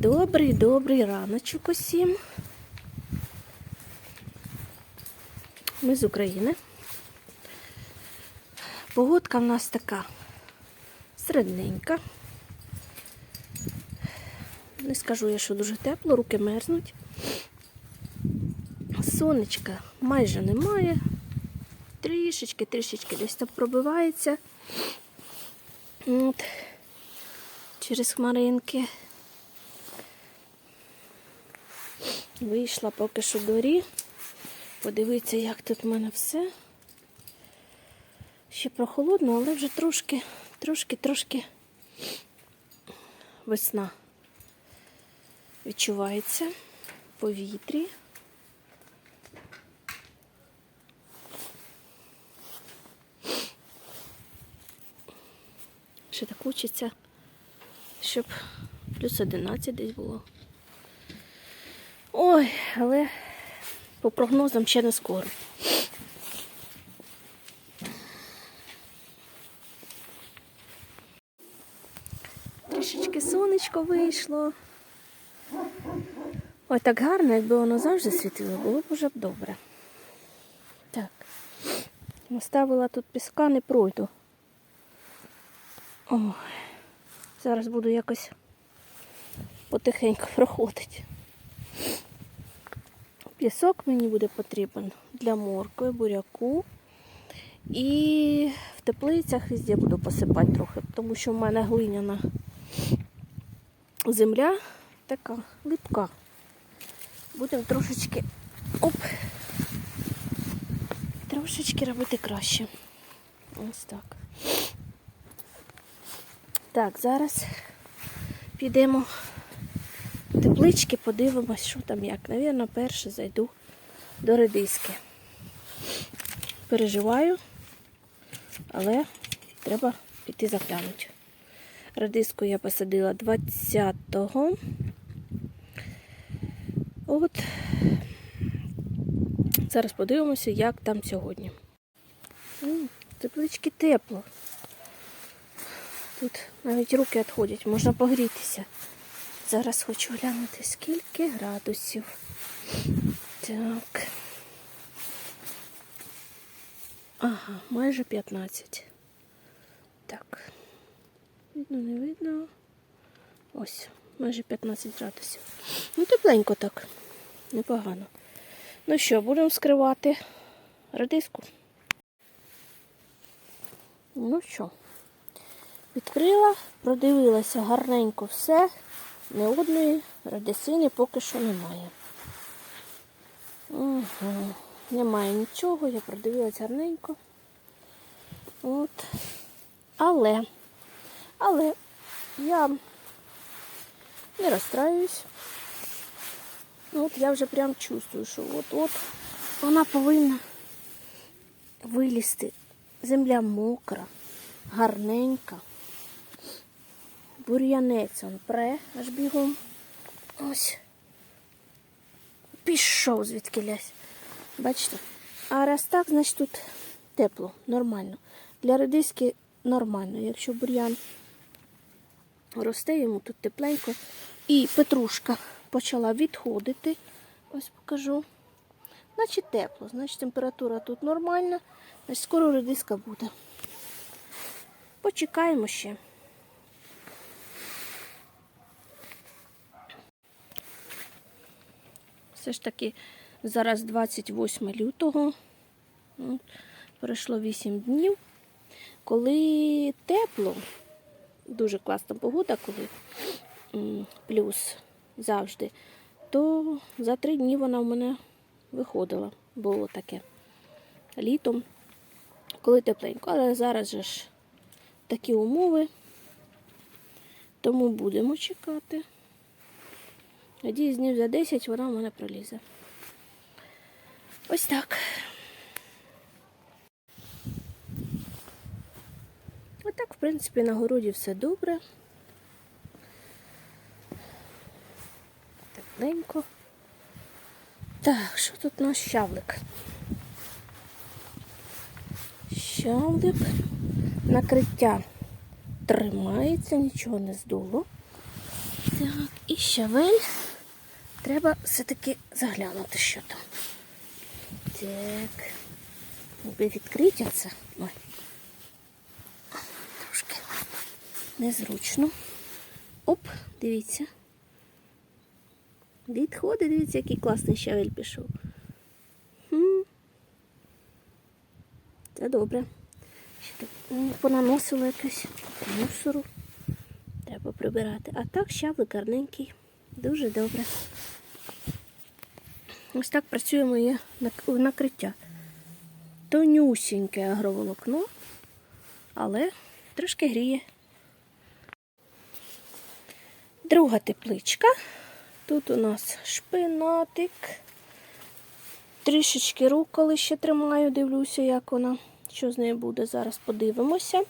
Добрий, добрий раночок усім. Ми з України. Погодка в нас така середненька. Не скажу я, що дуже тепло, руки мерзнуть. Сонечка майже немає. Трішечки, трішечки десь там пробивається. От. Через хмаринки. Вийшла поки що до рі. Подивіться, як тут в мене все. Ще прохолодно, але вже трошки, трошки, трошки весна відчувається в повітрі. Ще так хочеться, щоб плюс 11 десь було. Ой, але по прогнозам ще не скоро. Трішечки сонечко вийшло. Ой, так гарно, якби воно завжди світило, було б уже б добре. Так. Наставила тут піска, не пройду. Ой. Зараз буду якось потихеньку проходити. Пісок мені буде потрібен для моркви, буряку. І в теплицях везде буду посипати трохи, тому що в мене глиняна земля така липка. Будемо трошечки оп, трошечки робити краще. Ось так. Так, зараз підемо теплички, подивимось, що там як. Навірно, перше зайду до редиски. Переживаю, але треба піти заглянути. Редиску я посадила 20-го. От. Зараз подивимося, як там сьогодні. Теплички тепло. Тут навіть руки відходять, можна погрітися. Зараз хочу глянути, скільки градусів. Так. Ага, майже 15. Так. Видно, не видно. Ось, майже 15 градусів. Ну, тепленько так. Непогано. Ну що, будемо скривати радиску. Ну що, відкрила, продивилася гарненько все. Ні одної радисини поки що немає. Угу. Немає нічого, я продивилася гарненько. От. Але, але я не розстраюсь. От я вже прям чувствую, що от-от вона повинна вилізти. Земля мокра, гарненька. Бур'янець он пре аж бігом. Ось. Пішов звідки лясь. Бачите? А раз так, значить тут тепло, нормально. Для редиски нормально. Якщо бур'ян росте, йому тут тепленько. І петрушка почала відходити. Ось покажу. Значить тепло, значить температура тут нормальна, значить скоро редиска буде. Почекаємо ще. Все ж таки зараз 28 лютого. Пройшло 8 днів. Коли тепло, дуже класна погода, коли плюс завжди, то за три дні вона в мене виходила. Було таке літом, коли тепленько. Але зараз же ж такі умови, тому будемо чекати. Надіюсь, днів за 10 вона в мене пролізе. Ось так. Отак, в принципі, на городі все добре. Тепленько. Так, що тут у нас щавлик? Щавлик. Накриття тримається, нічого не здуло. Так, і щавель. Треба все-таки заглянути, що там. Так. Ніби відкриття це. Ой. Трошки незручно. Оп, дивіться. Відходить, дивіться, який класний щавель пішов. Це добре. Ще так понаносило якесь мусору. Треба прибирати. А так щавлик гарненький. Дуже добре. Ось так працює моє нак- накриття. Тонюсіньке агроволокно, але трошки гріє. Друга тепличка. Тут у нас шпинатик. Трішечки руколи ще тримаю, дивлюся, як вона, що з нею буде. Зараз подивимося.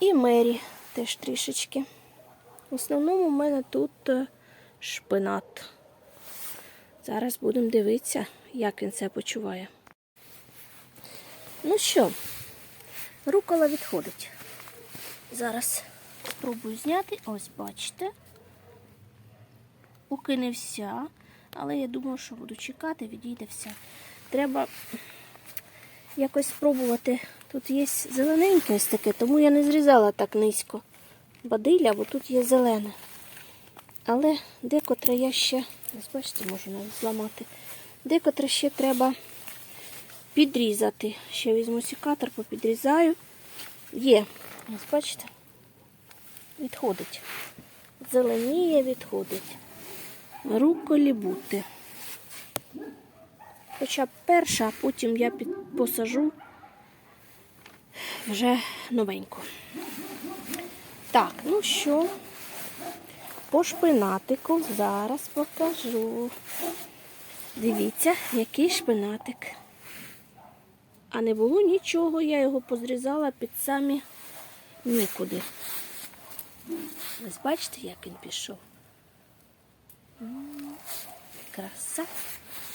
І мері теж трішечки. В основному в мене тут е, шпинат. Зараз будемо дивитися, як він це почуває. Ну що, рукола відходить. Зараз спробую зняти. Ось, бачите. Поки вся, але я думаю, що буду чекати, відійде вся. Треба якось спробувати. Тут є зелененьке ось таке, тому я не зрізала так низько бадилля, бо тут є зелене. Але декотре я ще, ось бачите, можу навіть зламати. Декотре ще треба підрізати. Ще візьму секатор, попідрізаю. Є, ось бачите, відходить. Зеленіє, відходить. Руколі бути. Хоча б перша, а потім я під, посажу вже новеньку. Так, ну що, по шпинатику зараз покажу. Дивіться, який шпинатик. А не було нічого, я його позрізала під самі нікуди. Ось бачите, як він пішов. Краса.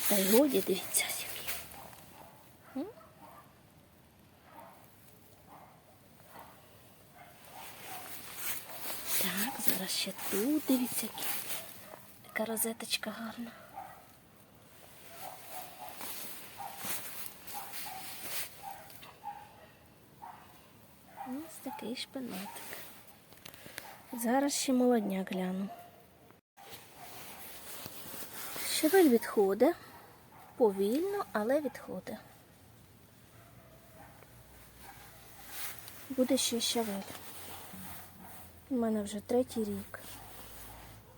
Та й годі, дивіться, який. М? Так, зараз ще тут дивіться, яка розеточка гарна. Ось такий шпинатик. Зараз ще молодняк гляну. Щавель відходить. Повільно, але відходить. Буде ще щавель. У мене вже третій рік.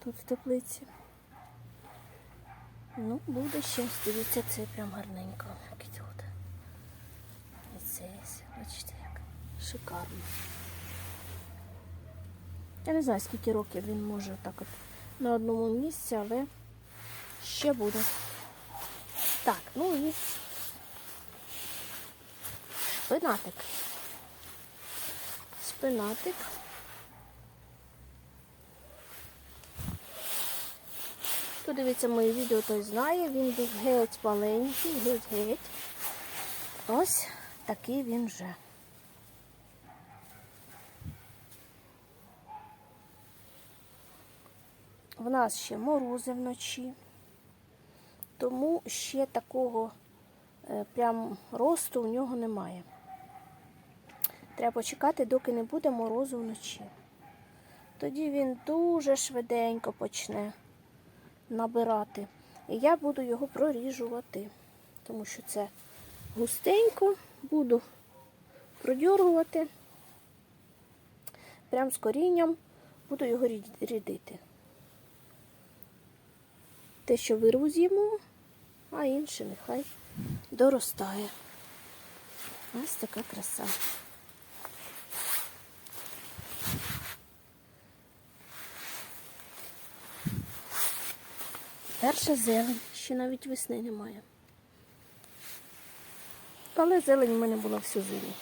Тут в теплиці. Ну, буде ще. Дивіться, це прям гарненько. Тут. І це, бачите, як шикарно. Я не знаю, скільки років він може так от на одному місці, але ще буде. Так, ну і шпинатик. Шпинатик. Хто дивиться мої відео, той знає, він був геть маленький, геть-геть. Ось такий він вже. В нас ще морози вночі, тому ще такого е, прям росту у нього немає. Треба почекати, доки не буде морозу вночі. Тоді він дуже швиденько почне набирати. І я буду його проріжувати, тому що це густенько, буду продьоргувати. Прям з корінням буду його рідити. Те, що вирву з'їмо, а інше нехай доростає. Ось така краса. Перша зелень, ще навіть весни немає. Але зелень в мене була всю зиму.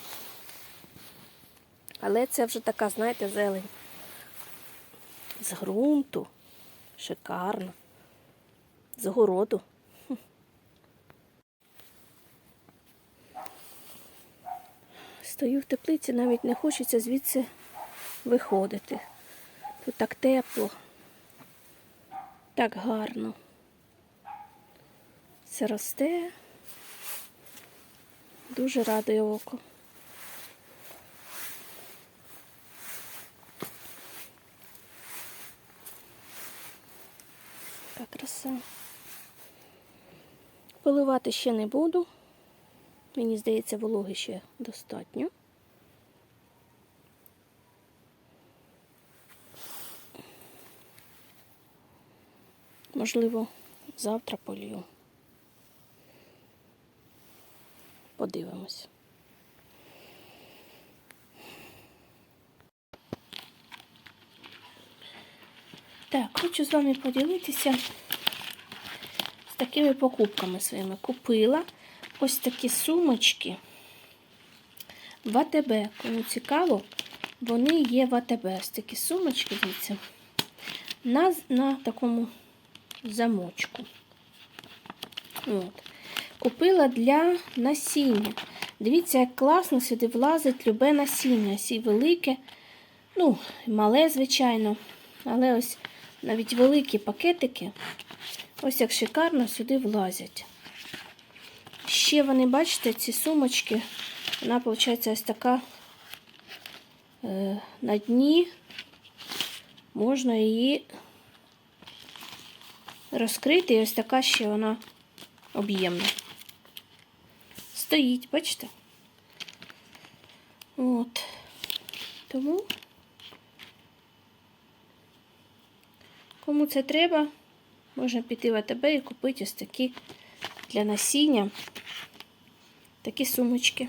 Але це вже така, знаєте, зелень з ґрунту, шикарно, з городу. Стою в теплиці, навіть не хочеться звідси виходити. Тут так тепло, Так гарно. Це росте. Дуже радує око. Така краса. Поливати ще не буду. Мені здається, вологи ще достатньо. Можливо, завтра полью. Подивимось. Так, хочу з вами поділитися з такими покупками своїми. Купила ось такі сумочки в АТБ. Кому цікаво, вони є в АТБ. Ось такі сумочки, дивіться, на, на такому замочку. От. Купила для насіння. Дивіться, як класно сюди влазить любе насіння. Сі велике, ну, мале, звичайно. Але ось навіть великі пакетики, ось як шикарно сюди влазять. Ще вони, бачите, ці сумочки, вона, виходить, ось така е, на дні. Можна її розкрити, і ось така ще вона об'ємна. Стоїть, бачите? От. Тому, кому це треба, можна піти в АТБ і купити ось такі для насіння, такі сумочки.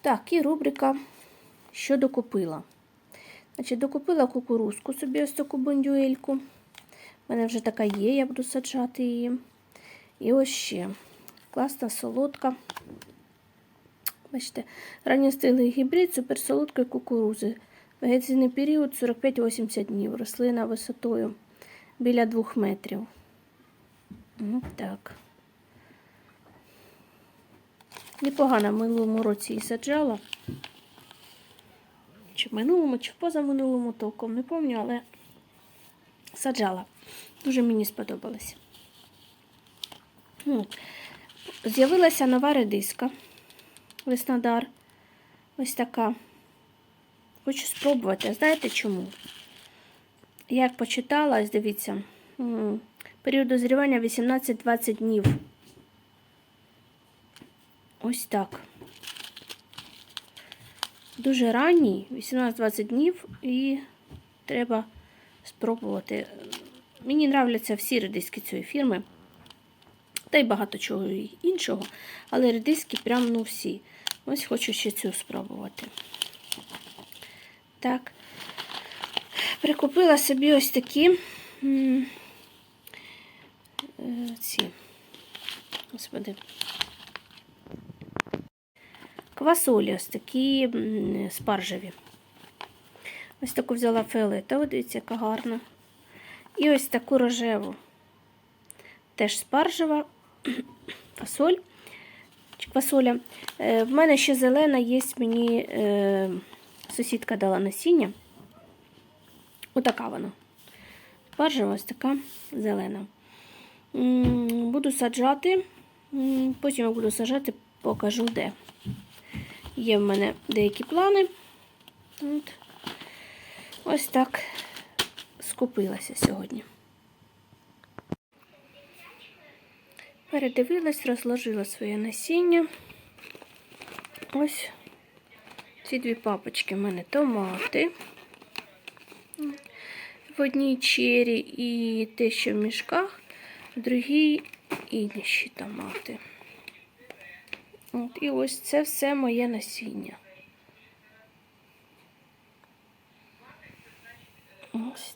Так, і рубрика, що докупила. Значить, докупила кукурузку собі ось таку бондюельку. У мене вже така є, я буду саджати її. І ось ще класна солодка. Бачите, ранньостиглий гібрид суперсолодкої кукурузи. Вегетаційний період 45-80 днів. Рослина висотою біля 2 метрів. Так. Непогано в минулому році її саджала. Чи в минулому, чи в позаминулому толком, не пам'ятаю, але саджала. Дуже мені сподобалося. З'явилася нова редиска. Веснодар. Ось така. Хочу спробувати. Знаєте чому? Як почитала, дивіться, період дозрівання 18-20 днів. Ось так. Дуже ранній, 18-20 днів, і треба спробувати. Мені нравляться всі редиски цієї фірми. Та й багато чого іншого. Але редиски прям ну всі. Ось хочу ще цю спробувати. Так. Прикупила собі ось такі е, ці. Господи. Квасолі ось такі спаржеві. Ось таку взяла фіолетову, дивіться, яка гарна. І ось таку рожеву. Теж спаржева фасоль. Квасоля. Е, в мене ще зелена є, мені е, сусідка дала насіння. Отака вона. Спаржева ось така зелена. Буду саджати. Потім я буду саджати, покажу де. Є в мене деякі плани. Ось так скупилася сьогодні. Передивилась, розложила своє насіння. Ось ці дві папочки в мене томати. В одній чері і те, що в мішках, в другій інші томати. От, і ось це все моє насіння. Ось